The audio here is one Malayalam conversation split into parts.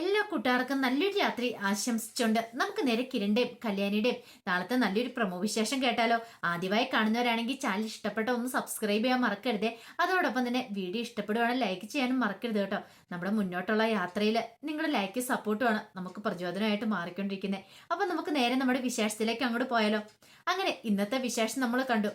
എല്ലാ കൂട്ടുകാർക്കും നല്ലൊരു രാത്രി ആശംസിച്ചുകൊണ്ട് നമുക്ക് നേരെ കിരണിന്റെയും കല്യാണിയുടെയും നാളത്തെ നല്ലൊരു പ്രമോ വിശേഷം കേട്ടാലോ. ആദ്യമായി കാണുന്നവരാണെങ്കിൽ ചാനൽ ഇഷ്ടപ്പെട്ട ഒന്ന് സബ്സ്ക്രൈബ് ചെയ്യാൻ മറക്കരുത്. അതോടൊപ്പം തന്നെ വീഡിയോ ഇഷ്ടപ്പെടുവാണെങ്കിൽ ലൈക്ക് ചെയ്യാനും മറക്കരുത് കേട്ടോ. നമ്മുടെ മുന്നോട്ടുള്ള യാത്രയിൽ നിങ്ങളുടെ ലൈക്ക് സപ്പോർട്ടുമാണ് നമുക്ക് പ്രചോദനമായിട്ട് മാറിക്കൊണ്ടിരിക്കുന്നത്. അപ്പം നമുക്ക് നേരെ നമ്മുടെ വിശേഷത്തിലേക്ക് അങ്ങോട്ട് പോയാലോ. അങ്ങനെ ഇന്നത്തെ വിശേഷം നമ്മൾ കണ്ടു.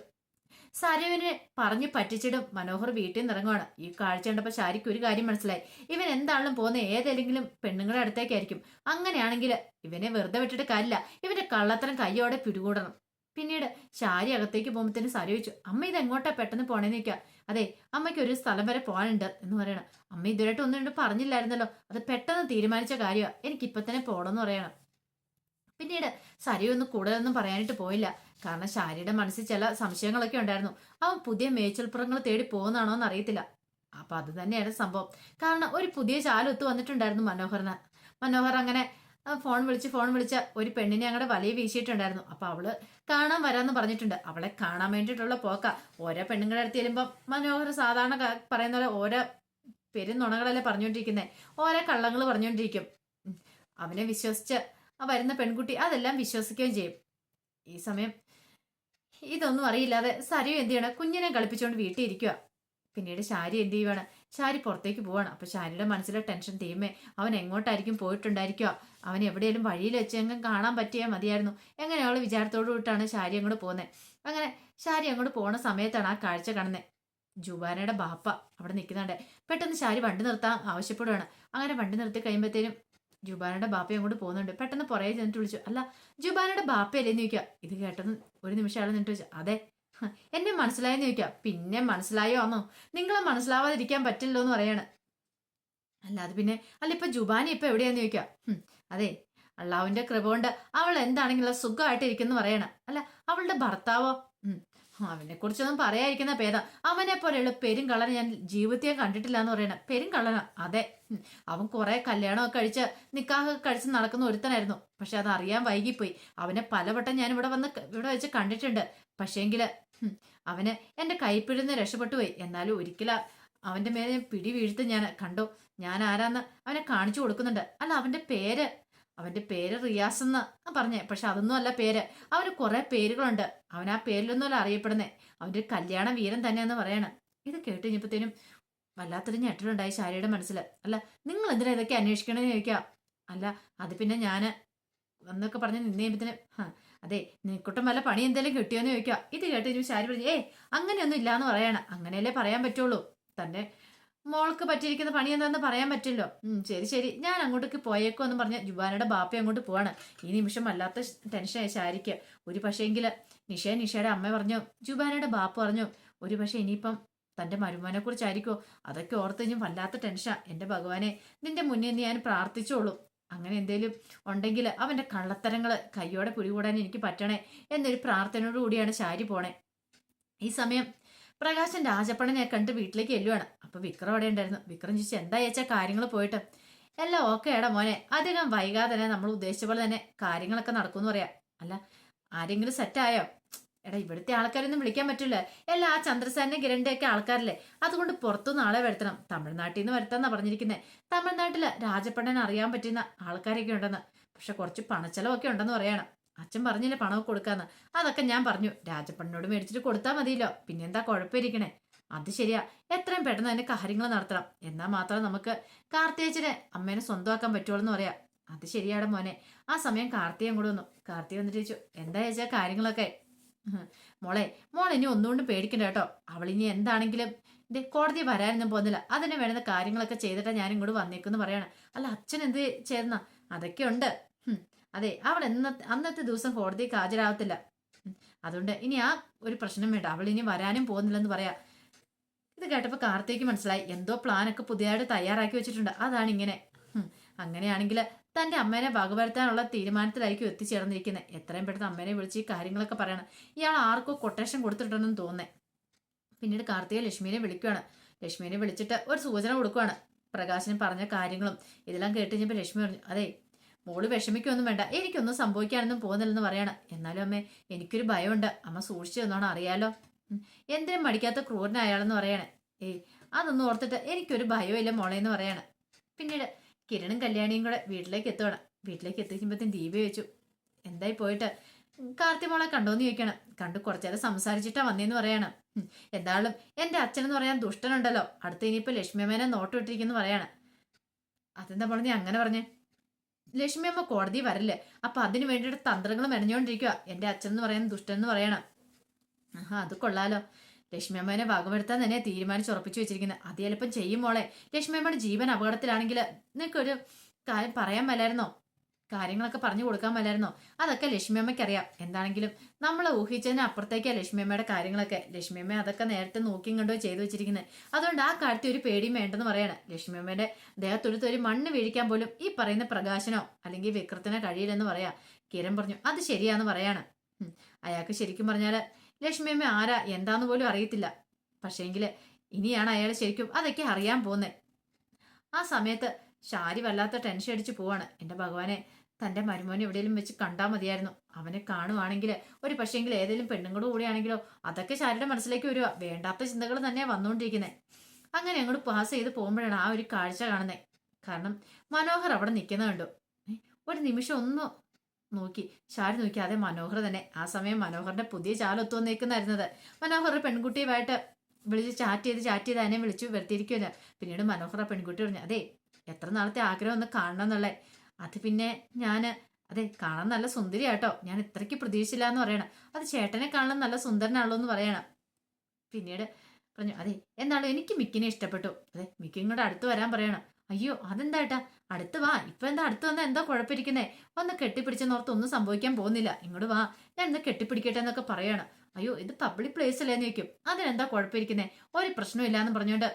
സരുവിനെ പറഞ്ഞു പറ്റിച്ചിടും. മനോഹർ വീട്ടിൽ നിന്ന് ഇറങ്ങുവാണ്. ഈ കാഴ്ച കണ്ടപ്പോൾ ശാരിക്ക് ഒരു കാര്യം മനസ്സിലായി. ഇവൻ എന്താണെങ്കിലും പോകുന്ന? ഏതെങ്കിലും പെണ്ണുങ്ങളുടെ അടുത്തേക്കായിരിക്കും. അങ്ങനെയാണെങ്കിൽ ഇവനെ വെറുതെ വിട്ടിട്ട് കാര്യമില്ല. ഇവന്റെ കള്ളത്തരം കയ്യോടെ പിടികൂടണം. പിന്നീട് ശാരി അകത്തേക്ക് പോകുമ്പോഴത്തേന് സാരി ചോദിച്ചു അമ്മ ഇത് എങ്ങോട്ടാ പെട്ടെന്ന് പോണേന്ന് നിൽക്കുക അതെ അമ്മയ്ക്ക് ഒരു സ്ഥലം വരെ പോകാനുണ്ട് എന്ന് പറയണം. അമ്മ ഇതുവരായിട്ട് ഒന്നും പറഞ്ഞില്ലായിരുന്നല്ലോ. അത് പെട്ടെന്ന് തീരുമാനിച്ച കാര്യമാണ് എനിക്ക് ഇപ്പൊ തന്നെ പോകണമെന്ന് പറയണം. പിന്നീട് സരി ഒന്ന് കൂടുതലൊന്നും പറയാനായിട്ട് പോയില്ല. കാരണം ശാരിയുടെ മനസ്സിൽ ചില സംശയങ്ങളൊക്കെ ഉണ്ടായിരുന്നു. അവൻ പുതിയ മേച്ചൽപ്പുറങ്ങൾ തേടി പോകുന്നതാണോ എന്ന് അറിയത്തില്ല അപ്പൊ അത് തന്നെയാണ് സംഭവം. കാരണം ഒരു പുതിയ ചാലൊത്ത് വന്നിട്ടുണ്ടായിരുന്നു മനോഹറിന് മനോഹർ അങ്ങനെ ഫോൺ വിളിച്ച് ഫോൺ വിളിച്ച ഒരു പെണ്ണിനെ അങ്ങടെ വലിയ വീശിയിട്ടുണ്ടായിരുന്നു. അപ്പൊ അവൾ കാണാൻ വരാന്ന് പറഞ്ഞിട്ടുണ്ട്. അവളെ കാണാൻ വേണ്ടിയിട്ടുള്ള പോക്ക. ഓരോ പെണ്ണുങ്ങളുടെ അടുത്ത് ചെല്ലുമ്പോൾ മനോഹർ സാധാരണ പറയുന്ന പോലെ ഓരോ പെരുന്നുണകളല്ലേ പറഞ്ഞുകൊണ്ടിരിക്കുന്നത് ഓരോ കള്ളങ്ങൾ പറഞ്ഞുകൊണ്ടിരിക്കും അവനെ വിശ്വസിച്ച് ആ വരുന്ന പെൺകുട്ടി അതെല്ലാം വിശ്വസിക്കുകയും ചെയ്യും. ഈ സമയം ഇതൊന്നും അറിയില്ലാതെ സരി എന്ത് ചെയ്യണം? കുഞ്ഞിനെ കളിപ്പിച്ചുകൊണ്ട് വീട്ടിൽ ഇരിക്കുക പിന്നീട് ശാരി എന്ത് ചെയ്യുവാണ്? ശാരി പുറത്തേക്ക് പോവാണ്. അപ്പൊ ശാരിയുടെ മനസ്സിലെ ടെൻഷൻ തീമേ അവൻ എങ്ങോട്ടായിരിക്കും പോയിട്ടുണ്ടായിരിക്കുക അവൻ എവിടെയെങ്കിലും വഴിയിൽ വെച്ച് എങ്ങും കാണാൻ പറ്റിയാൽ മതിയായിരുന്നു. എങ്ങനെയുള്ള വിചാരത്തോടു കൂട്ടാണ് ശാരി അങ്ങോട്ട് പോകുന്നത് അങ്ങനെ ശാരി അങ്ങോട്ട് പോണ സമയത്താണ് ആ കാഴ്ച കാണുന്നത് ജുബാനയുടെ ബാപ്പ അവിടെ നിൽക്കുന്നുണ്ട്. പെട്ടെന്ന് ശാരി വണ്ടി നിർത്താൻ ആവശ്യപ്പെടുകയാണ് അങ്ങനെ വണ്ടി നിർത്തി കഴിയുമ്പോഴത്തേനും ജുബാനയുടെ ബാപ്പ അങ്ങോട്ട് പോകുന്നുണ്ട്. പെട്ടെന്ന് പുറകെ ചെന്നിട്ട് വിളിച്ചു അല്ല ജുബാനയുടെ ബാപ്പയല്ലേന്ന് ചോദിക്കുക. ഇത് കേട്ടെന്ന് ഒരു നിമിഷം അയാൾ നിന്നിട്ട് ചോദിച്ചു അതെ. എന്നെ മനസ്സിലായെന്ന് ചോദിക്കുക. പിന്നെ മനസ്സിലായോ? ആന്നോ. നിങ്ങളെ മനസ്സിലാവാതിരിക്കാൻ പറ്റില്ലോ എന്ന് പറയാണ്. അത് പിന്നെ അല്ല ഇപ്പൊ ജുബാനി ഇപ്പൊ എവിടെയാന്ന് ചോദിക്കുക? അതെ അള്ളാവിന്റെ കൃപ കൊണ്ട് അവൾ എന്താണെങ്കിലും സുഖമായിട്ട് ഇരിക്കുന്നു പറയണം. അല്ല അവളുടെ ഭർത്താവോ? അവനെ കുറിച്ചൊന്നും പറയാതിരിക്കുന്ന പേദ അവനെ പോലെയുള്ള പെരുങ്കള്ളനെ ഞാൻ ജീവിതത്തെ കണ്ടിട്ടില്ല എന്ന് പറയണം പെരുങ്കള്ളന. അതെ അവൻ കുറെ കല്യാണമൊക്കെ കഴിച്ച് നിക്കാഹ് കഴിച്ച് നടക്കുന്ന ഒരുത്തനായിരുന്നു. പക്ഷെ അത് അറിയാൻ വൈകിപ്പോയി. അവനെ പലവട്ടം ഞാൻ ഇവിടെ വന്ന് ഇവിടെ വെച്ച് കണ്ടിട്ടുണ്ട്. പക്ഷേങ്കിൽ അവന് എന്റെ കൈപ്പിഴുന്ന് രക്ഷപ്പെട്ടു പോയി. എന്നാലും ഒരിക്കലും അവന്റെ മേലെ പിടി വീഴ്ത്ത് ഞാൻ കണ്ടു. ഞാൻ ആരാന്ന് അവനെ കാണിച്ചു കൊടുക്കുന്നുണ്ട്. അല്ല അവന്റെ പേര്? അവന്റെ പേര് റിയാസ് എന്ന് പറഞ്ഞേ പക്ഷെ അതൊന്നും അല്ല പേര്. അവന് കുറെ പേരുകളുണ്ട്. അവൻ ആ പേരിലൊന്നുമല്ല അറിയപ്പെടുന്നേ. അവന്റെ കല്യാണ വീരൻ തന്നെയെന്ന് പറയണം. ഇത് കേട്ട് കഴിഞ്ഞപ്പോഴത്തേനും വല്ലാത്തൊരു ഞെട്ടലുണ്ടായി ശാരിയുടെ മനസ്സിൽ അല്ല നിങ്ങൾ എന്തിനാ ഇതൊക്കെ അന്വേഷിക്കണമെന്ന് ചോദിക്കാം? അല്ല അത് പിന്നെ ഞാൻ എന്നൊക്കെ പറഞ്ഞ് നിന്ന് കഴിയുമ്പത്തിന് അതെ നിനക്കുട്ടം വല്ല പണി എന്തെങ്കിലും കിട്ടിയോന്ന് ചോദിക്കുക ഇത് കേട്ട് ശാരി പറഞ്ഞു ഏ അങ്ങനെയൊന്നും ഇല്ലാന്ന് പറയണം. അങ്ങനെയല്ലേ പറയാൻ പറ്റുള്ളൂ. തന്നെ മോൾക്ക് പറ്റിയിരിക്കുന്ന പണി എന്താണെന്ന് പറയാൻ പറ്റില്ലോ. ശരി ശരി. ഞാൻ അങ്ങോട്ടേക്ക് പോയേക്കോ എന്ന് പറഞ്ഞ ജുബാനയുടെ ബാപ്പ അങ്ങോട്ട് പോവാണ്. ഈ നിമിഷം വല്ലാത്ത ടെൻഷനായി ശാരിക്ക് ഒരു പക്ഷേങ്കിൽ നിഷ നിഷയുടെ അമ്മ പറഞ്ഞു ജുബാനയുടെ ബാപ്പ പറഞ്ഞു ഒരു പക്ഷേ ഇനിയിപ്പം തന്റെ മരുമോനെ കുറിച്ചായിരിക്കോ? അതൊക്കെ ഓർത്ത് കഴിഞ്ഞും വല്ലാത്ത ടെൻഷനാ എന്റെ ഭഗവാനെ നിന്റെ മുന്നേ നിന്ന് ഞാൻ പ്രാർത്ഥിച്ചോളൂ. അങ്ങനെ എന്തേലും ഉണ്ടെങ്കിൽ അവന്റെ കള്ളത്തരങ്ങൾ കയ്യോടെ പിടികൂടാൻ എനിക്ക് പറ്റണേ എന്നൊരു പ്രാർത്ഥനയോടുകൂടിയാണ് ശാരി പോണേ. ഈ സമയം പ്രകാശൻ രാജപ്പണനെ കണ്ട് വീട്ടിലേക്ക് എല്ലുവാണ് അപ്പൊ വിക്രം അവിടെ ഉണ്ടായിരുന്നു. വിക്രം ചോദിച്ചു എന്താ ചേച്ചാ കാര്യങ്ങൾ പോയിട്ട്? എല്ലാം ഓക്കെ എടാ മോനെ. അധികം വൈകാതെ തന്നെ നമ്മൾ ഉദ്ദേശിച്ച പോലെ തന്നെ കാര്യങ്ങളൊക്കെ നടക്കുമെന്ന് പറയാം. അല്ല ആരെങ്കിലും സെറ്റായോ എടാ ഇവിടുത്തെ ആൾക്കാരൊന്നും വിളിക്കാൻ പറ്റില്ല. എല്ലാ ആ ചന്ദ്രസേനെ കിരണിന്റെ ഒക്കെ ആൾക്കാരല്ലേ. അതുകൊണ്ട് പുറത്തുനിന്ന് ആളെ വരുത്തണം. തമിഴ്നാട്ടിൽ നിന്ന് വരുത്താന്നാ പറഞ്ഞിരിക്കുന്നത് തമിഴ്നാട്ടിൽ രാജപ്പണ്ണൻ അറിയാൻ പറ്റുന്ന ആൾക്കാരൊക്കെ ഉണ്ടെന്ന്. പക്ഷെ കുറച്ച് പണച്ചെലവൊക്കെ ഉണ്ടെന്ന് പറയണം. അച്ഛൻ പറഞ്ഞില്ലേ പണമൊക്കെ കൊടുക്കാന്ന്? അതൊക്കെ ഞാൻ പറഞ്ഞു. രാജപ്പണ്ണനോട് മേടിച്ചിട്ട് കൊടുത്താൽ മതിയല്ലോ. പിന്നെന്താ കുഴപ്പമിരിക്കണേ? അത് ശരിയാ. എത്രയും പെട്ടെന്ന് തന്നെ കാര്യങ്ങൾ നടത്തണം. എന്നാൽ മാത്രം നമുക്ക് കാർത്തിയച്ചനെ അമ്മേനെ സ്വന്തമാക്കാൻ പറ്റുള്ളൂ എന്ന് പറയാം. അത് ശരിയാടെ മോനെ. ആ സമയം കാർത്തിയും കൂടെ വന്നു. കാർത്തിക വന്നിട്ട് ചോദിച്ചു എന്താ ചേച്ചാ കാര്യങ്ങളൊക്കെ? മോളെ മോൾ ഇനി ഒന്നുകൊണ്ടും പേടിക്കണ്ട കേട്ടോ. അവൾ ഇനി എന്താണെങ്കിലും ഇത് കോടതി വരാനൊന്നും പോകുന്നില്ല. അതിന് വേണ്ടുന്ന കാര്യങ്ങളൊക്കെ ചെയ്തിട്ടാ ഞാൻ ഇങ്ങോട്ട് വന്നേക്കെന്ന് പറയാണ്. അല്ല അച്ഛൻ എന്ത് ചേർന്ന അതൊക്കെ ഉണ്ട്. അതെ അവൾ എന്നത്തെ അന്നത്തെ ദിവസം കോടതിക്ക് ഹാജരാകത്തില്ല അതുകൊണ്ട് ഇനി ആ ഒരു പ്രശ്നം വേണ്ട. അവൾ ഇനി വരാനും പോകുന്നില്ലെന്ന് പറയാ. ഇത് കേട്ടപ്പോൾ കാർത്തിക്ക് മനസ്സിലായി. എന്തോ പ്ലാനൊക്കെ പുതിയതായിട്ട് തയ്യാറാക്കി വെച്ചിട്ടുണ്ട്. അതാണ് ഇങ്ങനെ. അങ്ങനെയാണെങ്കിൽ തന്റെ അമ്മേനെ വകവരുത്താനുള്ള തീരുമാനത്തിലായിരിക്കും എത്തിച്ചേർന്നിരിക്കുന്നത് എത്രയും പെട്ടെന്ന് അമ്മേനെ വിളിച്ച് ഈ കാര്യങ്ങളൊക്കെ പറയണം. ഇയാൾ ആർക്കോ കൊട്ടേഷൻ കൊടുത്തിട്ടുണ്ടെന്ന് തോന്നേ പിന്നീട് കാർത്തിക ലക്ഷ്മിനെ വിളിക്കുകയാണ് ലക്ഷ്മിനെ വിളിച്ചിട്ട് ഒരു സൂചന കൊടുക്കുകയാണ് പ്രകാശൻ പറഞ്ഞ കാര്യങ്ങളും ഇതെല്ലാം കേട്ട് കഴിഞ്ഞപ്പോൾ ലക്ഷ്മി പറഞ്ഞു അതെ മോൾ വിഷമിക്കൊന്നും വേണ്ട. എനിക്കൊന്നും സംഭവിക്കാനൊന്നും പോകുന്നില്ലെന്ന് പറയണം. എന്നാലും അമ്മേ എനിക്കൊരു ഭയമുണ്ട്. അമ്മ സൂക്ഷിച്ചു തന്നോണം അറിയാലോ. എന്തിനും മടിക്കാത്ത ക്രൂരനായാളെന്ന് പറയണേ. ഏയ് അതൊന്നും ഓർത്തിട്ട് എനിക്കൊരു ഭയമില്ല മോളെ എന്ന് പറയണം. പിന്നീട് കിരണും കല്യാണിയും കൂടെ വീട്ടിലേക്ക് എത്തുകയാണ് വീട്ടിലേക്ക് എത്തിക്കുമ്പോഴത്തേക്കും ദീപ വെച്ചു. എന്തായി പോയിട്ട്? കാർത്തി മോളെ കണ്ടോന്ന് ചോദിക്കണം. കണ്ടു കുറച്ചേരം സംസാരിച്ചിട്ടാ വന്നേന്ന് പറയണം. എന്തായാലും എന്റെ അച്ഛനെന്ന് പറയാൻ ദുഷ്ടനുണ്ടല്ലോ. അടുത്ത് ഇനിയിപ്പോ ലക്ഷ്മിയമ്മേനെ നോട്ടം ഇട്ടിരിക്കുന്നു പറയാണ്. അതെന്താ നീ അങ്ങനെ പറഞ്ഞേ? ലക്ഷ്മിയമ്മ കോടതി വരില്ല അപ്പൊ അതിനു വേണ്ടിയിട്ട് തന്ത്രങ്ങൾ മെനഞ്ഞുകൊണ്ടിരിക്കുക എന്റെ അച്ഛൻ എന്ന് പറയാൻ ദുഷ്ടൻ എന്ന് പറയണം. ആഹാ അത് കൊള്ളാലോ. ലക്ഷ്മിയമ്മേനെ വകവരുത്താൻ തന്നെ തീരുമാനിച്ച് ഉറപ്പിച്ചു വെച്ചിരിക്കുന്നത് അത് ചിലപ്പം ചെയ്യും മോളെ. ലക്ഷ്മിയമ്മയുടെ ജീവൻ അപകടത്തിലാണെങ്കിൽ നിനക്കൊരു കാര്യം പറയാൻ മേലായിരുന്നോ? കാര്യങ്ങളൊക്കെ പറഞ്ഞു കൊടുക്കാൻ പറ്റായിരുന്നോ അതൊക്കെ ലക്ഷ്മിയമ്മയ്ക്ക് അറിയാം എന്താണെങ്കിലും നമ്മൾ ഊഹിച്ചതിന് അപ്പുറത്തേക്കാ ലക്ഷ്മിയമ്മയുടെ കാര്യങ്ങളൊക്കെ. ലക്ഷ്മി അമ്മ അതൊക്കെ നേരത്തെ നോക്കിയും കണ്ടോ ചെയ്തു വെച്ചിരിക്കുന്നത് അതുകൊണ്ട് ആ കാര്യത്തിൽ ഒരു പേടിയും വേണ്ടെന്ന് പറയാണ്. ലക്ഷ്മിയമ്മയുടെ ദേഹത്തൊടുത്ത് ഒരു മണ്ണ് വീഴിക്കാൻ പോലും ഈ പറയുന്ന പ്രകാശനോ അല്ലെങ്കിൽ വിക്രത്തിനോ കഴിയില്ലെന്ന് പറയാ. കിരൺ പറഞ്ഞു അത് ശരിയാന്ന് പറയാണ്. അയാൾക്ക് ശരിക്കും ലക്ഷ്മി അമ്മ ആരാ? എന്താന്ന് പോലും അറിയത്തില്ല. പക്ഷേങ്കിൽ ഇനിയാണ് അയാൾ ശരിക്കും അതൊക്കെ അറിയാൻ പോകുന്നത് ആ സമയത്ത് ശാരി വല്ലാത്ത ടെൻഷൻ അടിച്ച് പോവാണ്. എന്റെ ഭഗവാനെ തന്റെ മരുമോനെ എവിടെയെങ്കിലും വെച്ച് കണ്ടാൽ മതിയായിരുന്നു. അവനെ കാണുവാണെങ്കിൽ ഒരു പക്ഷേങ്കിൽ ഏതെങ്കിലും പെണ്ണുങ്ങളുടെ കൂടെയാണെങ്കിലോ അതൊക്കെ ശാരിയുടെ മനസ്സിലേക്ക് വരിക. വേണ്ടാത്ത ചിന്തകൾ തന്നെയാണ് വന്നുകൊണ്ടിരിക്കുന്നത് അങ്ങനെ അങ്ങോട്ട് പാസ് ചെയ്ത് പോകുമ്പോഴാണ് ആ ഒരു കാഴ്ച കാണുന്നത് കാരണം മനോഹർ അവിടെ നിൽക്കുന്നത് കണ്ടു. ഒരു നിമിഷം ഒന്ന് നോക്കി. ഷാരി നോക്കി അതെ മനോഹർ തന്നെ. ആ സമയം മനോഹറിന്റെ പുതിയ ചാലൊത്തു വന്നേക്കുന്നായിരുന്നത് മനോഹർ പെൺകുട്ടിയുമായിട്ട് വിളിച്ച് ചാറ്റ് ചെയ്ത് ചാറ്റ് ചെയ്ത് അതിനെ വിളിച്ചു വരുത്തിയിരിക്കുമല്ലോ പിന്നീട് മനോഹർ ആ പെൺകുട്ടി പറഞ്ഞു അതെ എത്ര നാളത്തെ ആഗ്രഹം ഒന്ന് കാണണം എന്നുള്ളേ. അത് പിന്നെ ഞാൻ അതെ കാണാൻ നല്ല സുന്ദരിയാട്ടോ. ഞാൻ ഇത്രയ്ക്ക് പ്രതീക്ഷിച്ചില്ല എന്ന് പറയണം. അത് ചേട്ടനെ കാണാൻ നല്ല സുന്ദരനാണല്ലോ എന്ന് പറയണം. പിന്നീട് പറഞ്ഞു അതെ എന്നാണോ എനിക്ക് മിക്കിനെ ഇഷ്ടപ്പെട്ടു. അതെ മിക്കും കൂടെ അടുത്ത് വരാൻ പറയണം. അയ്യോ അതെന്താ ഏട്ടാ? അടുത്ത് വാ. ഇപ്പൊ എന്താ അടുത്ത് വന്നാ എന്താ കുഴപ്പമിരിക്കുന്നേ? ഒന്ന് കെട്ടിപ്പിടിച്ചെന്നോർത്ത് ഒന്നും സംഭവിക്കാൻ പോകുന്നില്ല. ഇങ്ങോട്ട് വാ. ഞാൻ എന്താ കെട്ടിപ്പിടിക്കട്ടെ എന്നൊക്കെ പറയാണ്. അയ്യോ ഇത് പബ്ലിക് പ്ലേസ് അല്ലേ ചോദിക്കും. അതിനെന്താ കുഴപ്പമിരിക്കുന്നേ? ഒരു പ്രശ്നമില്ല എന്ന് പറഞ്ഞുകൊണ്ട്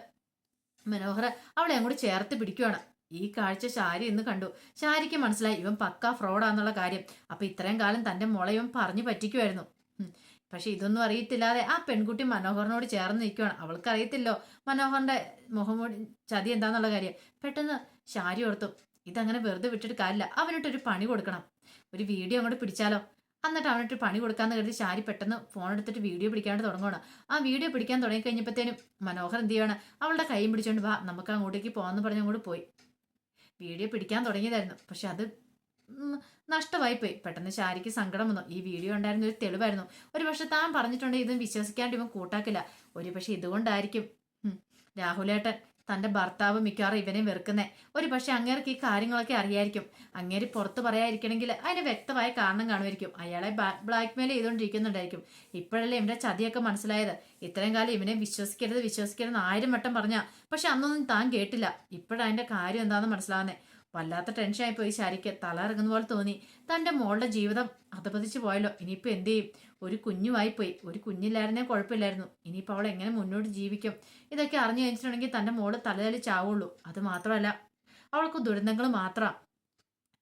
മനോഹർ അവളെ അങ്ങോട്ട് ചേർത്ത് പിടിക്കുവാണ്. ഈ കാഴ്ച ശാരി ഇന്ന് കണ്ടു. ശാരിക്ക് മനസ്സിലായി ഇവൻ പക്ക ഫ്രോഡാന്നുള്ള കാര്യം. അപ്പൊ ഇത്രയും കാലം തന്റെ മുള ഇവൻ പറഞ്ഞു പറ്റിക്കുമായിരുന്നു. പക്ഷെ ഇതൊന്നും അറിയത്തില്ലാതെ ആ പെൺകുട്ടി മനോഹറിനോട് ചേർന്ന് നിൽക്കുവാണ് അവൾക്ക് അറിയത്തില്ലോ മനോഹറിന്റെ മുഖം ചതി എന്താന്നുള്ള കാര്യം. പെട്ടെന്ന് ശാരി ഓർത്തു ഇതങ്ങനെ വെറുതെ വിട്ടിട്ട് കാര്യമില്ല. അവനിട്ടൊരു പണി കൊടുക്കണം. ഒരു വീഡിയോ അങ്ങോട്ട് പിടിച്ചാലോ? എന്നിട്ട് അവനിട്ട് പണി കൊടുക്കാന്ന് കരുതി ശാരി പെട്ടെന്ന് ഫോൺ എടുത്തിട്ട് വീഡിയോ പിടിക്കാണ്ട് തുടങ്ങുകയാണ് ആ വീഡിയോ പിടിക്കാൻ തുടങ്ങി കഴിഞ്ഞപ്പോഴത്തേനും മനോഹർ എന്ത് ചെയ്യണം അവളുടെ കൈയും പിടിച്ചോണ്ട് വാ നമുക്ക് അങ്ങോട്ടേക്ക് പോകാന്ന് പറഞ്ഞ് അങ്ങോട്ട് പോയി. വീഡിയോ പിടിക്കാൻ തുടങ്ങിയതായിരുന്നു. പക്ഷെ അത് നഷ്ടമായി പോയി പെട്ടെന്ന് ശാരിക്ക് സങ്കടം വന്നു. ഈ വീഡിയോ ഉണ്ടായിരുന്ന ഒരു തെളിവായിരുന്നു. ഒരു പക്ഷെ താൻ പറഞ്ഞിട്ടുണ്ടെങ്കിൽ ഇതും വിശ്വസിക്കാണ്ട് ഇവൻ കൂട്ടാക്കില്ല. ഒരു പക്ഷെ ഇതുകൊണ്ടായിരിക്കും. രാഹുലേട്ടൻ തന്റെ ഭർത്താവ് മിക്കവാറും ഇവനെ വെറുക്കുന്നേ. ഒരു പക്ഷെ അങ്ങേർക്ക് ഈ കാര്യങ്ങളൊക്കെ അറിയായിരിക്കും. അങ്ങേര് പുറത്ത് പറയാതിരിക്കണമെങ്കിൽ അതിന് വ്യക്തമായ കാരണം കാണുമായിരിക്കും. അയാളെ ബ്ലാക്ക്മെയിൽ ചെയ്തുകൊണ്ടിരിക്കുന്നുണ്ടായിരിക്കും. ഇപ്പോഴല്ലേ ഇവന്റെ ചതിയൊക്കെ മനസ്സിലായത്. ഇത്രയും കാലം ഇവനെ വിശ്വസിക്കരുത് വിശ്വസിക്കരുത് ആയിരം വട്ടം പറഞ്ഞ. പക്ഷെ അന്നൊന്നും താൻ കേട്ടില്ല. ഇപ്പോഴതിന്റെ കാര്യം എന്താണെന്ന് മനസ്സിലാവുന്നേ. വല്ലാത്ത ടെൻഷനായി പോയി ശാരിക്ക്. തല ഇറങ്ങുന്ന പോലെ തോന്നി. തന്റെ മോളുടെ ജീവിതം അധപതിച്ചു പോയല്ലോ. ഇനിയിപ്പോ എന്ത് ചെയ്യും? ഒരു കുഞ്ഞുമായിപ്പോയി. ഒരു കുഞ്ഞില്ലായിരുന്നേ കുഴപ്പമില്ലായിരുന്നു. ഇനിയിപ്പോൾ അവൾ എങ്ങനെ മുന്നോട്ട് ജീവിക്കും? ഇതൊക്കെ അറിഞ്ഞു കഴിഞ്ഞിട്ടുണ്ടെങ്കിൽ തന്റെ മോൾ തലതലി ചാവുള്ളൂ. അത് മാത്രമല്ല അവൾക്ക് ദുരന്തങ്ങൾ മാത്രം.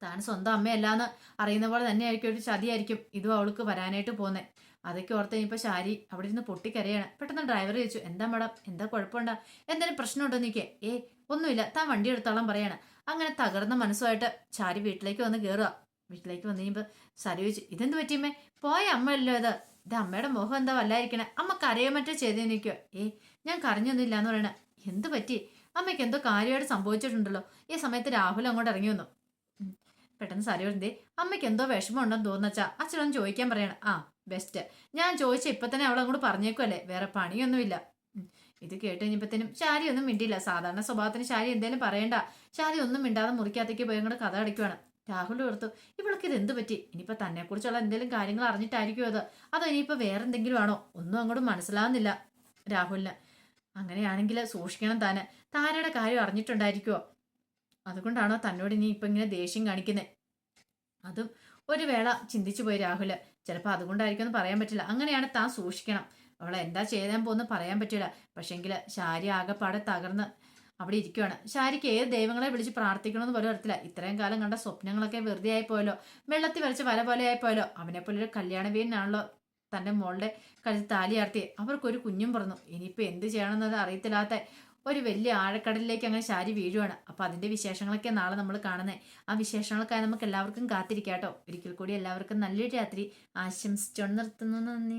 താൻ സ്വന്തം അമ്മയല്ലാന്ന് അറിയുന്ന പോലെ തന്നെയായിരിക്കും ഒരു ചതിയായിരിക്കും ഇതും അവൾക്ക് വരാനായിട്ട് പോകുന്നത് അതൊക്കെ ഓർത്ത് കഴിഞ്ഞപ്പോൾ ശാരി അവിടെ ഇരുന്ന് പൊട്ടിക്കരയാണ്. പെട്ടെന്ന് ഡ്രൈവർ ചോദിച്ചു എന്താ മാഡം? എന്താ കുഴപ്പമുണ്ടാ? എന്തെങ്കിലും പ്രശ്നമുണ്ടോ നിൽക്കേ ഏ ഒന്നുമില്ല. താൻ വണ്ടി എടുത്തോളം പറയാണ്. അങ്ങനെ തകർന്ന മനസ്സുമായിട്ട് ചാരി വീട്ടിലേക്ക് വന്ന് കയറുക വീട്ടിലേക്ക് വന്നു കഴിയുമ്പോൾ സരി ചോദിച്ചു ഇതെന്ത് പറ്റിയമ്മേ? പോയ അമ്മയല്ലോ ഇത്. ഇത് അമ്മയുടെ മുഖം എന്താ വല്ലായിരിക്കണേ? അമ്മ കരയോ മറ്റോ ചെയ്തു നിൽക്കുക ഏ ഞാൻ കരഞ്ഞൊന്നുമില്ല എന്ന് പറയണേ. എന്ത് പറ്റി? അമ്മയ്ക്ക് എന്തോ കാര്യമായിട്ട് സംഭവിച്ചിട്ടുണ്ടല്ലോ. ഈ സമയത്ത് രാഹുൽ അങ്ങോട്ട് ഇറങ്ങി വന്നു. പെട്ടെന്ന് സാരി പറഞ്ഞേ അമ്മയ്ക്ക് എന്തോ വിഷമം ഉണ്ടെന്ന് തോന്നച്ചാ അച്ഛനൊന്ന് ചോദിക്കാൻ പറയണം. ആ ബെസ്റ്റ്. ഞാൻ ചോദിച്ച ഇപ്പൊ തന്നെ അവളങ്ങോട്ട് പറഞ്ഞേക്കുമല്ലേ വേറെ പണിയൊന്നുമില്ല. ഇത് കേട്ട് കഴിഞ്ഞപ്പോഴത്തേനും ശാരി ഒന്നും മിണ്ടിയില്ല. സാധാരണ സ്വഭാവത്തിന് ശാരി എന്തേലും പറയണ്ട. ശാരി ഒന്നും മിണ്ടാതെ മുറിക്കകത്തേക്ക് പോയി അങ്ങോട്ട് കഥ അടയ്ക്കുവാണ് രാഹുൽ ഓർത്തു ഇവൾക്ക് ഇത് എന്ത് പറ്റി? ഇനിയിപ്പൊ തന്നെ കുറിച്ചുള്ള എന്തെങ്കിലും കാര്യങ്ങൾ അറിഞ്ഞിട്ടായിരിക്കും അത് അതോ ഇനിയിപ്പൊ വേറെ എന്തെങ്കിലും ആണോ? ഒന്നും അങ്ങോട്ട് മനസ്സിലാവുന്നില്ല. രാഹുലിന് അങ്ങനെയാണെങ്കിൽ സൂക്ഷിക്കണം താന്. താരയുടെ കാര്യം അറിഞ്ഞിട്ടുണ്ടായിരിക്കുമോ അതുകൊണ്ടാണോ തന്നോട് ഇനി ഇപ്പൊ ഇങ്ങനെ ദേഷ്യം കാണിക്കുന്നത് അതും ഒരു വേള ചിന്തിച്ചു പോയി രാഹുൽ. ചിലപ്പോൾ അതുകൊണ്ടായിരിക്കും എന്ന് പറയാൻ പറ്റില്ല. അങ്ങനെയാണ് താൻ സൂക്ഷിക്കണം. അവളെ എന്താ ചെയ്യാൻ പോകുന്ന പറയാൻ പറ്റില്ല. പക്ഷെങ്കിൽ ശാരി ആകെപ്പാടെ തകർന്ന് അവിടെ ഇരിക്കുവാണ്. ശാരിക്ക് ഏത് ദൈവങ്ങളെ വിളിച്ച് പ്രാർത്ഥിക്കണമെന്ന് പോലും അറിയത്തില്ല. ഇത്രയും കാലം കണ്ട സ്വപ്നങ്ങളൊക്കെ വെറുതെ ആയിപ്പോയല്ലോ വെള്ളത്തിൽ വരച്ച വല പോലെ ആയിപ്പോയല്ലോ അവനെ പോലെ ഒരു കല്യാണ വീടിനാണല്ലോ തന്റെ മോളുടെ കഴുത്ത് താലിയാർത്തി അവർക്കൊരു കുഞ്ഞും പറഞ്ഞു ഇനിയിപ്പോൾ എന്ത് ചെയ്യണമെന്നത് അറിയത്തില്ലാത്ത ഒരു വലിയ ആഴക്കടലിലേക്ക് അങ്ങനെ ശാരി വീഴുവാണ്. അപ്പോൾ അതിന്റെ വിശേഷങ്ങളൊക്കെ നാളെ നമ്മൾ കാണുന്നത് ആ വിശേഷങ്ങളൊക്കെ നമുക്ക് എല്ലാവർക്കും കാത്തിരിക്കാം കേട്ടോ ഒരിക്കൽ കൂടി എല്ലാവർക്കും നല്ലൊരു രാത്രി. ആശംസിച്ചോണ്ട് നിർത്തുന്നു. നന്ദി.